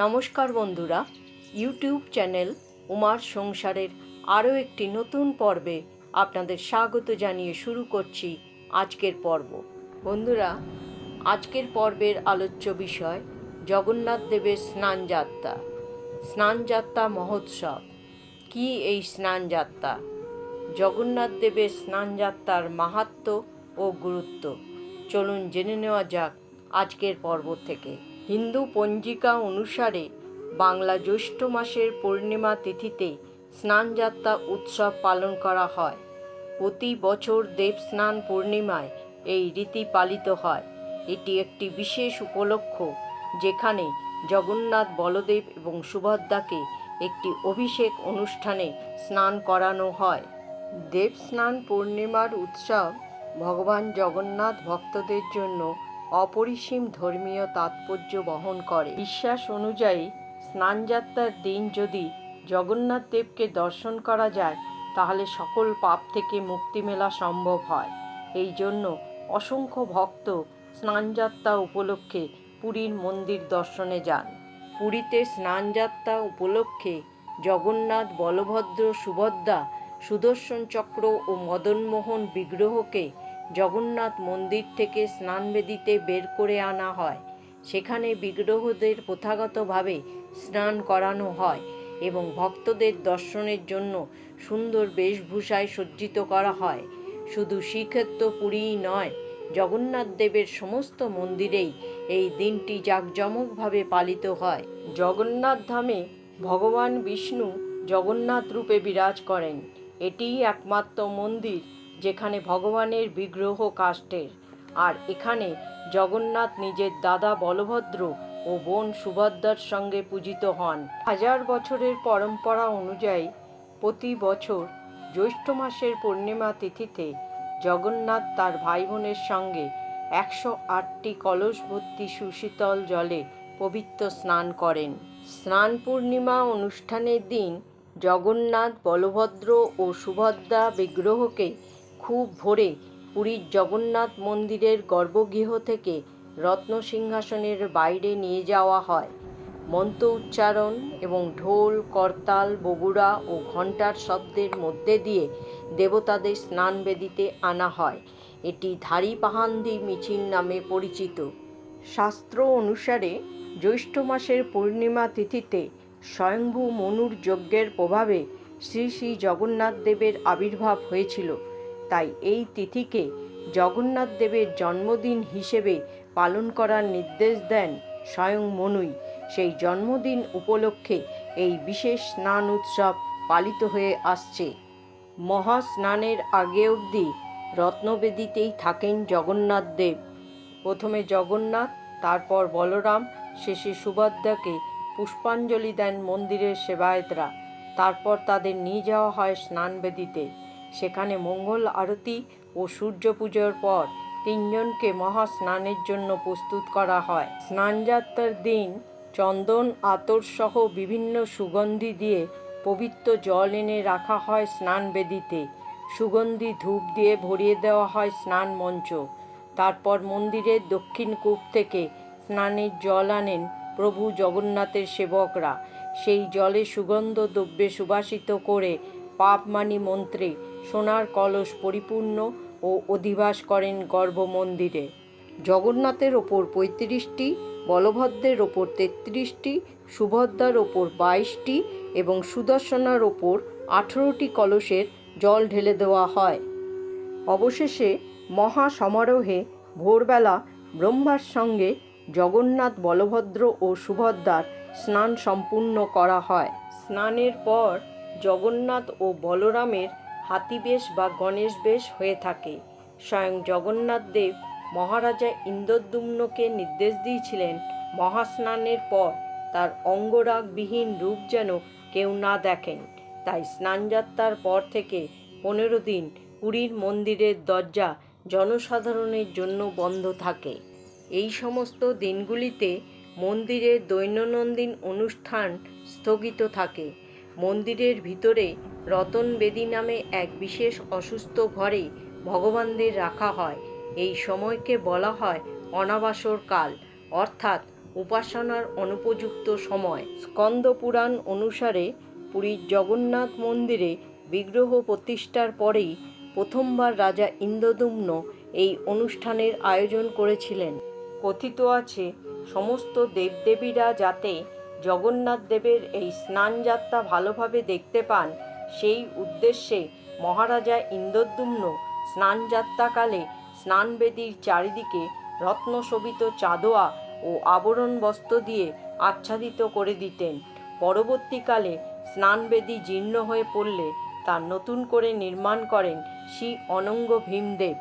নমস্কার বন্ধুরা YouTube channel উমার সংসারের আরও একটি নতুন পর্বে আপনাদের স্বাগত জানিয়ে শুরু করছি আজকের পর্ব। বন্ধুরা, আজকের পর্বের আলোচ্য বিষয় জগন্নাথ দেবের স্নানযাত্রা স্নানযাত্রা মহোৎসব। কি এই স্নানযাত্রা? জগন্নাথ দেবের স্নানযাত্রার মাহাত্ম্য ও গুরুত্ব। চলুন জেনে নেওয়া যাক আজকের পর্ব থেকে। হিন্দু পঞ্জিকা অনুসারে বাংলা জ্যৈষ্ঠ মাসের পূর্ণিমা তিথিতে স্নানযাত্রা উৎসব পালন করা হয়। প্রতি বছর দেবস্নান পূর্ণিমায় এই রীতি পালিত হয়। এটি একটি বিশেষ উপলক্ষ যেখানে জগন্নাথ বলদেব এবং সুভদ্রাকে একটি অভিষেক অনুষ্ঠানে স্নান করানো হয়। দেবস্নান পূর্ণিমার উৎসব ভগবান জগন্নাথ ভক্তদের জন্য অপরিসীম ধর্মীয় তাৎপর্য বহন করে। বিশ্বাস অনুযায়ী স্নানযাত্রার দিন যদি জগন্নাথ দেবকে দর্শন করা যায়, তাহলে সকল পাপ থেকে মুক্তি মেলা সম্ভব হয়। এই জন্য অসংখ্য ভক্ত স্নানযাত্রা উপলক্ষে পুরীর মন্দির দর্শনে যান। পুরীতে স্নানযাত্রা উপলক্ষে জগন্নাথ, বলভদ্র, সুভদ্রা, সুদর্শন চক্র ও মদনমোহন বিগ্রহকে জগন্নাথ মন্দির থেকে স্নানবেদিতে বের করে আনা হয়। সেখানে বিগ্রহদের প্রথাগতভাবে স্নান করানো হয় এবং ভক্তদের দর্শনের জন্য সুন্দর বেশভূষায় সজ্জিত করা হয়। শুধু শ্রীক্ষেত্র পুরীই নয়, জগন্নাথ দেবের সমস্ত মন্দিরেই এই দিনটি জাঁকজমকভাবে পালিত হয়। জগন্নাথ ধামে ভগবান বিষ্ণু জগন্নাথ রূপে বিরাজ করেন। এটিই একমাত্র মন্দির যেখানে ভগবানের বিগ্রহ কাষ্ঠের। আর এখানে জগন্নাথ নিজের দাদা বলভদ্র ও বোন সুভদ্রার সঙ্গে পূজিত হন। হাজার বছরের পরম্পরা অনুযায়ী প্রতি বছর জ্যৈষ্ঠ মাসের পূর্ণিমা তিথিতে জগন্নাথ তার ভাই বোনের সঙ্গে একশো আটটি কলস ভর্তি সুশীতল জলে পবিত্র স্নান করেন। স্নান পূর্ণিমা অনুষ্ঠানের দিন জগন্নাথ, বলভদ্র ও সুভদ্রা বিগ্রহকে খুব ভোরে পুরীর জগন্নাথ মন্দিরের গর্ভগৃহ থেকে রত্ন সিংহাসনের বাইরে নিয়ে যাওয়া হয়। মন্ত্র উচ্চারণ এবং ঢোল, করতাল, বগুড়া ও ঘণ্টার শব্দের মধ্যে দিয়ে দেবতাদের স্নানবেদিতে আনা হয়। এটি ধারী পাহান্দি মিছিল নামে পরিচিত। শাস্ত্র অনুসারে জ্যৈষ্ঠ মাসের পূর্ণিমা তিথিতে স্বয়ংভূ মনুর যজ্ঞের প্রভাবে শ্রী শ্রী জগন্নাথ দেবের আবির্ভাব হয়েছিল। তাই এই তিথিকে জগন্নাথ দেবের জন্মদিন হিসেবে পালন করার নির্দেশ দেন স্বয়ং মনুই। সেই জন্মদিন উপলক্ষে এই বিশেষ স্নান উৎসব পালিত হয়ে আসছে। মহা স্নানের আগে অবধি রত্নবেদিতেই থাকেন জগন্নাথ দেব। প্রথমে জগন্নাথ, তারপর বলরাম, শেষে সুভদ্রাকে পুষ্পাঞ্জলি দেন মন্দিরের সেবায়েতরা। তারপর তাদের নিয়ে যাওয়া হয় স্নানবেদিতে। সেখানে মঙ্গল আরতি ও সূর্য পুজোর পর তিনজনকে মহা স্নানের জন্য প্রস্তুত করা হয়। স্নানযাত্রার দিন চন্দন, আতর সহ বিভিন্ন সুগন্ধি দিয়ে পবিত্র জল এনে রাখা হয় স্নানবেদিতে সুগন্ধি ধূপ দিয়ে ভরিয়ে দেওয়া হয় স্নান মঞ্চ। তারপর মন্দিরের দক্ষিণ কূপ থেকে স্নানের জল আনেন প্রভু জগন্নাথের সেবকরা। সেই জলে সুগন্ধ দ্রব্যে সুবাসিত করে পাপমানি মন্ত্রে সোনার কলস পরিপূর্ণ ও অধিবাস করেন গর্ভমন্দিরে। জগন্নাথের ওপর পঁয়ত্রিশটি, বলভদ্রের ওপর তেত্রিশটি, সুভদ্রার ওপর বাইশটি এবং সুদর্শনার ওপর আঠেরোটি কলসের জল ঢেলে দেওয়া হয়। অবশেষে মহা সমারোহে ভোরবেলা ব্রহ্মার সঙ্গে জগন্নাথ, বলভদ্র ও সুভদ্রার স্নান সম্পূর্ণ করা হয়। স্নানের পর জগন্নাথ ও বলরামের হাতিবেশ বা গণেশ বেশ হয়ে থাকে। স্বয়ং জগন্নাথ দেব মহারাজা ইন্দ্রদ্যুম্নকে নির্দেশ দিয়েছিলেন মহাস্নানের পর তার অঙ্গরাগবিহীন রূপ যেন কেউ না দেখেন। তাই স্নানযাত্রার পর থেকে পনেরো দিন পুরীর মন্দিরের দরজা জনসাধারণের জন্য বন্ধ থাকে। এই সমস্ত দিনগুলিতে মন্দিরের দৈনন্দিন অনুষ্ঠান স্থগিত থাকে। মন্দিরের ভিতরে রতন বেদী নামে এক বিশেষ অসুস্থ ঘরে ভগবানদের রাখা হয়। এই সময়কে বলা হয় অনাবাসর কাল, অর্থাৎ উপাসনার অনুপযুক্ত সময়। স্কন্দ পুরাণ অনুসারে পুরীর জগন্নাথ মন্দিরে বিগ্রহ প্রতিষ্ঠার পরেই প্রথমবার রাজা ইন্দ্রদুম্ন এই অনুষ্ঠানের আয়োজন করেছিলেন। কথিত আছে, সমস্ত দেবদেবীরা যাতে জগন্নাথ দেবের এই স্নানযাত্রা ভালোভাবে দেখতে পান, সেই উদ্দেশ্যে মহারাজা ইন্দ্রদ্যুম্ন স্নানযাত্রাকালে স্নানবেদীর চারিদিকে রত্নশোভিত চাঁদোয়া ও আবরণ বস্ত্র দিয়ে আচ্ছাদিত করে দিতেন। পরবর্তীকালে স্নানবেদী জীর্ণ হয়ে পড়লে তা নতুন করে নির্মাণ করেন শ্রী অনঙ্গ ভীমদেব।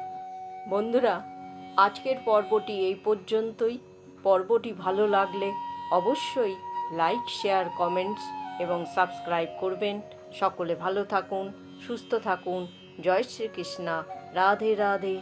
বন্ধুরা, আজকের পর্বটি এই পর্যন্তই। পর্বটি ভালো লাগলে অবশ্যই লাইক শেয়ার কমেন্টস এবং সাবস্ক্রাইব করবেন। সকলে ভালো থাকুন, সুস্থ থাকুন। জয় শ্রীকৃষ্ণা। রাধে রাধে।